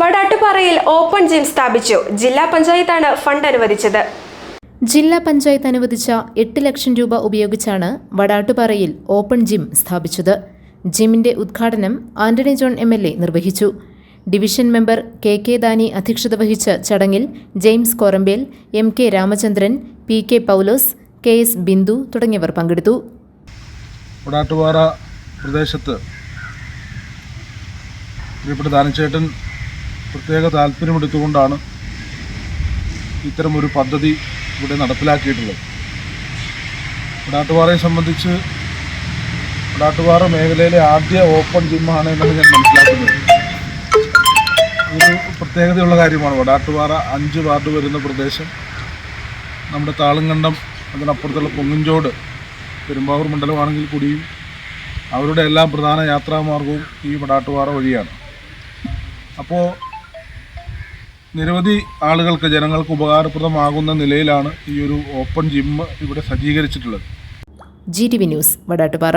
വടാട്ടുപാറയിൽ open gym സ്ഥാപിച്ചു. ജില്ലാ പഞ്ചായത്താണ് ഫണ്ട് അനുവദിച്ചത്. ജില്ലാ പഞ്ചായത്ത് അനുവദിച്ച എട്ട് ലക്ഷം രൂപ ഉപയോഗിച്ചാണ് വടാട്ടുപാറയിൽ ഓപ്പൺ ജിം സ്ഥാപിച്ചത്. ജിമ്മിന്റെ ഉദ്ഘാടനം Antony John M L A നിർവഹിച്ചു. Division member K K Dani അധ്യക്ഷത വഹിച്ച ചടങ്ങിൽ James Korambel M K Ramachandran P K Paulose K S Bindu തുടങ്ങിയവർ പങ്കെടുത്തു. വടാട്ടുപാറ പ്രദേശത്ത് പ്രിയപ്പെട്ട ദാനച്ചേട്ടൻ പ്രത്യേക താല്പര്യമെടുത്തുകൊണ്ടാണ് ഇത്തരമൊരു പദ്ധതി ഇവിടെ നടപ്പിലാക്കിയിട്ടുള്ളത്. വടാട്ടുപാറയെ സംബന്ധിച്ച് വടാട്ടുപാറ മേഖലയിലെ ആദ്യ ഓപ്പൺ ജിമ്മാണ് എന്നാണ് ഞാൻ മനസ്സിലാക്കുന്നത്. ഒരു പ്രത്യേകതയുള്ള കാര്യമാണ് വടാട്ടുപാറ അഞ്ച് വാർഡ് വരുന്ന പ്രദേശം. നമ്മുടെ താളുങ്കണ്ടം അതിനപ്പുറത്തുള്ള പൊങ്ങിഞ്ചോട് പെരുമ്പാവൂർ മണ്ഡലമാണെങ്കിൽ കൂടിയും അവരുടെ എല്ലാം പ്രധാന യാത്രാമാർഗവും ഈ വടാട്ടുപാറ വഴിയാണ്. അപ്പോൾ നിരവധി ആളുകൾക്ക് ജനങ്ങൾക്ക് ഉപകാരപ്രദമാകുന്ന നിലയിലാണ് ഈ ഒരു ഓപ്പൺ ജിം ഇവിടെ സജ്ജീകരിച്ചിട്ടുള്ളത്. G T V news Vadattupara.